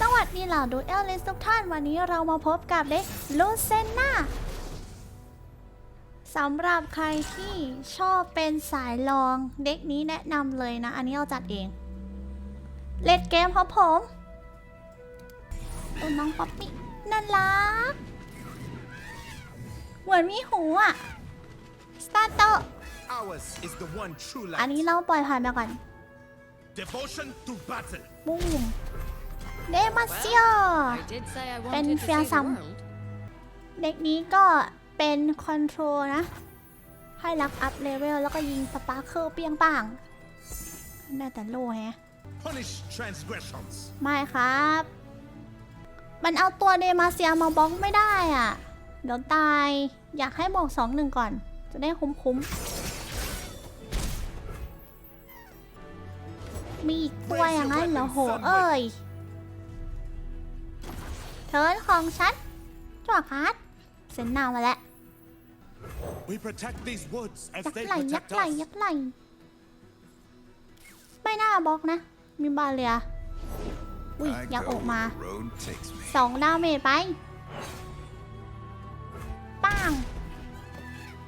สวัสดีเหล่าดูเอลลิสทุกท่านวันนี้เรามาพบกับเด็กลูเซนนาสำหรับใครที่ชอบเป็นสายลองเด็กนี้แนะนำเลยนะ อันนี้เราจัดเอง เล่นเกมครับผมตัวน้องป๊อปปี้น่ารักเหมือนมีหูอะสตาร์เตอร์ Ours is the one true อัน light. นี้เราปล่อยผ่านไปก่อน Devotion to battle. บูม เดมาเซีย I did say I เป็น wanted to เฟีย see the ซัม world. เด็กนี้ก็เป็นคอนโทรลนะ ให้รักอัพเลเวลแล้วก็ยิงสปาร์เคิลเปียงป่างได้แต่โล่แฮะ Punish transgressions. ไม่ครับ มันเอาตัวเดมาเซียมาบล็อกไม่ได้อะ เดี๋ยวตาย อยากให้บอกสองหนึ่งก่อน จะได้คุ้มๆมีอีกตัวอย่างนั้นเหรอโห เอ้ยเทิร์นของฉันจั่วคัดเซ็นนาวมาแล้ว We protect these woods as ยัก they ษ์ไหลยัก protect ษ์ไหล us. ยักษ์ไหลไม่น่าบล็อกนะ มีบาเลียอุ้ย I อยาก go ออกมา where the road takes me. สองดาเมจไปป้าง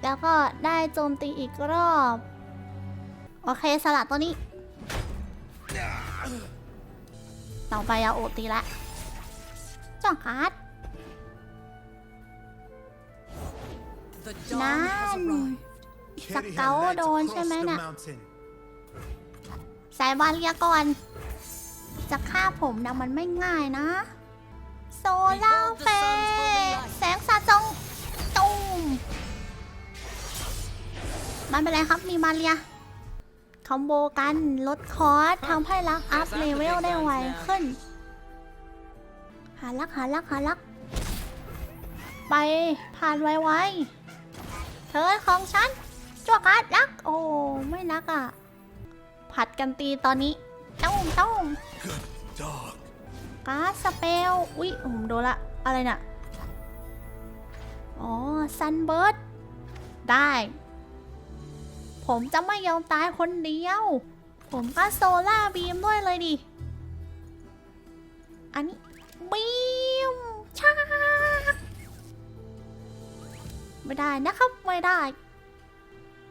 แล้วก็ได้โจมตีอีกรอบ โอเคสลัดตัวนี้ ต่อไปยาโอตีละ จ่อคัด The dawn dawn has has Nan. arrived. Carry her Sakao legs doon across siya, the Mena. mountain. สายบาเลียก่อน จะฆ่าผมนะมันไม่ง่ายนะ โซล่าเฟแสงสาจงตูมมันเป็นไรครับมีมาเรียคอมโบกันลดคอร์สทำให้ลักอัพเลเวลได้ไวขึ้นหาลักหาลักหาลัก ไปผ่านไวๆเธอของฉันจั่วการ์ดลัก โอ้ไม่นักอะ ผัดกันตีตอนนี้ต้องต้อง Dog. การ์ดสเปลอุ๊ยผมโดนละ อะไรน่ะ อ๋อซันเบิร์ดได้ ผมจะไม่ยอมตายคนเดียว ผมก็โซล่าบีมด้วยเลยดิ อันนี้ บีมชาไม่ได้นะครับ ไม่ได้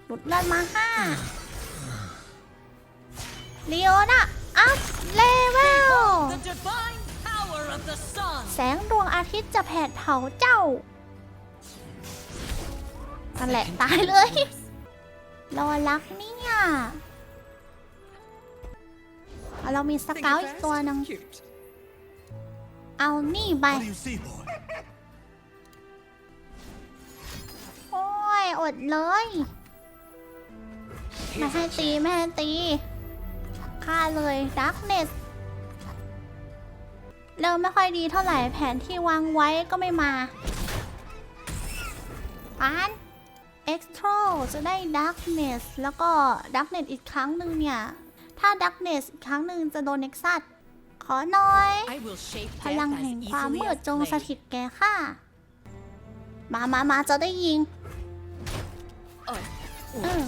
หลุดเลือดมาห้าเลียวนะอัพเลเวลแสงดวงอาทิตย์จะแผดเผาเจ้านั่นแหละตายเลย รอรักเนี่ยเอาเรามีสเกลอีกตัวหนึง เอานี่ไป What do you see, boy? โอ้ย อดเลย ไม่ให้ตี ไม่ให้ตีฆ่าเลยดักเนสเริ่มไม่ค่อยดีเท่าไหร่แผนที่วางไว้ก็ไม่มาปานเอ็กโทรจะได้ดักเนสแล้วก็ดักเนสอีกครั้งหนึ่งเนี่ย ถ้าดักเนสอีกครั้งหนึ่งจะโดนเน็กซัส ขอหน่อย I will shape พลัง death แห่ as งความ easily มืด as จงส clay. ถิตแก่ข้ามามามาจะได้ยิงเอ้ยอืม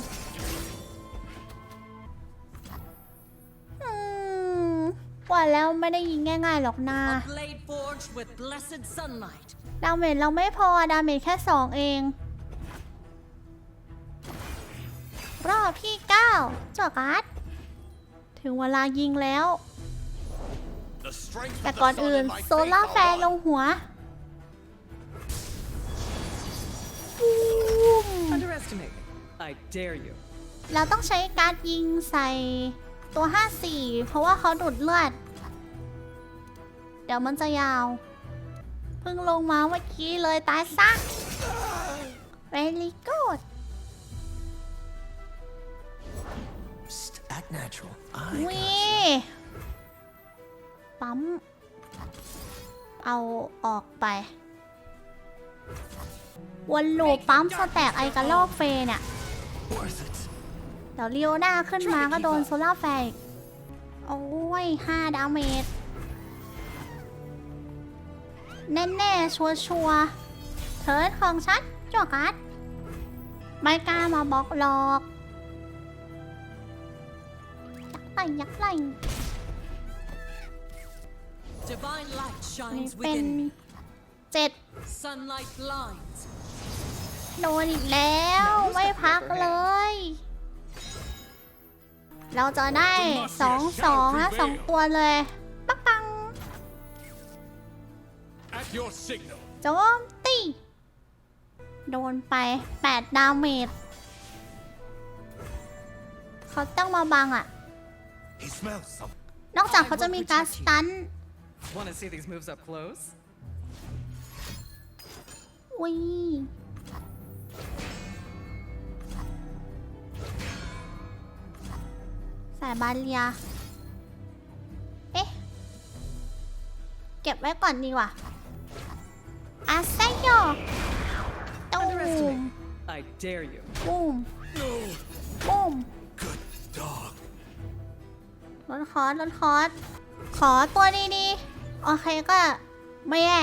อืมว่าแล้วไม่ได้ยิงง่ายๆหรอกนา A blade forged with blessed sunlight. ดาเมจเราไม่พอดาเมจแค่สองเอง รอบที่เก้าจอการ์ดถึงเวลายิงแล้ว The strength แต่ of ก่อน the sun อื่น and my โซล่า faith แฟ are ร์ล one. งหัวปูม Underestimate me. I dare you. เราต้องใช้การดยิงใส่ตัว 54 เพราะว่าเขาดูดเลือด เดี๋ยวมันจะยาว เพิ่งลงมาเมื่อกี้เลยตายซะ very good Psst, act natural. วิ ปั๊ม เอาออกไป วนลูปปั๊มสแต็กไอกระลอกเฟยเนี่ย เดี๋ยวเลียวหน้าขึ้นมาก็โดนโซล่าแฟอีก โอ้ยห้าดาเมจแน่ๆ ชัวชัวเทิร์นของฉันจั่วการ์ดไม่กล้ามาบล็อกหรอก ยักไหลยักไหล Divine light นี่ shines เป็น within me. เจ็ด Sunlight blinds. โดนอีกแล้ว ไม่พักเลย เราจะได้สองสองนะสองตัวเลยปักปัง At your signal. โจมตี โดนไป 8 ดาเมจเขาต้องมาบังอะ He smells something. นอกจากเขาจะมีการสตัน Want to see these moves up close? อุ้ย สายบาเลีย เอ๊ะ เก็บไว้ก่อนดีกว่าอาเซโยตูม Underestimate. I dare you. บูม No. บูม Good dog. ลดคอร์สลดคอร์สขอตัวดีๆ โอเคก็ไม่แย่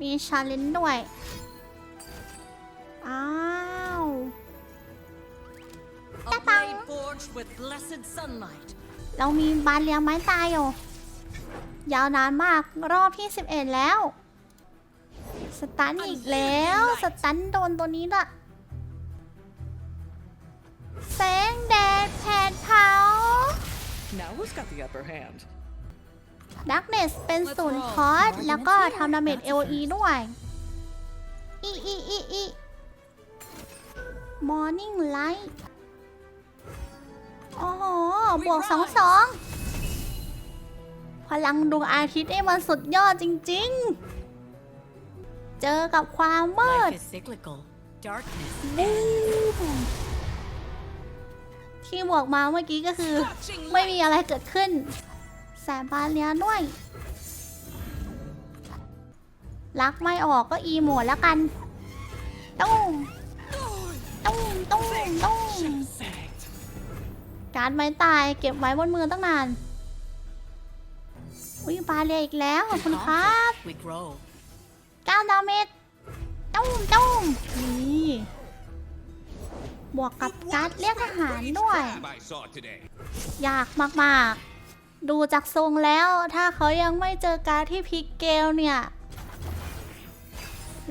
มีชาเลนจ์ด้วย อ้าว A Ta-da. blade forged with blessed sunlight. เรามีบานเลียงไม้ตายอยู่ ยาวนานมากรอบที่ 11 แล้ว สตันอีกแล้ว สตันโดนตัวนี้ละแสงแดดแผดเผา Now who's got the upper hand? ดักเนสเป็นศูนย์คอร์สแล้วก็ทำดาเมจ LE ด้วย อีอีอีอี Morning Light โอ้โห บวกสองสองพลังดวงอาทิตย์นี่มันสุดยอดจริง ๆ เจอกับความมืด Life is cyclical. Darkness บูมที่บวกมาเมื่อกี้ก็คือ ไม่มีอะไรเกิดขึ้นแสบบาเลียด้วย รักไม่ออกก็อีโหมดแล้วกันตุ้มตุ้มตุ้มตุ้มการไม้ตายเก็บไว้บนมือตั้งนานวิบาเลียอีกแล้วขอบคุณครับก้าดาเมจตุ้มตุ้มนี่บวกกับการเรียกทหารด้วย I saw today. ยากมาก ๆ ดูจากทรงแล้วถ้าเขายังไม่เจอการที่พิกเกลเนี่ย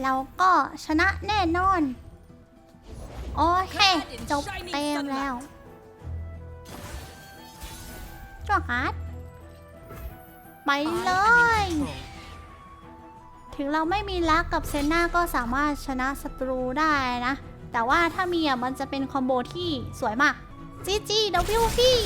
เราก็ชนะแน่นอน โอเค จบเต็มแล้วจวกการ์ดไปเลย ถึงเราไม่มีลักกับเซน่าก็สามารถชนะศัตรูได้นะ แต่ว่าถ้ามีอะมันจะเป็นคอมโบที่สวยมาก GG W พี่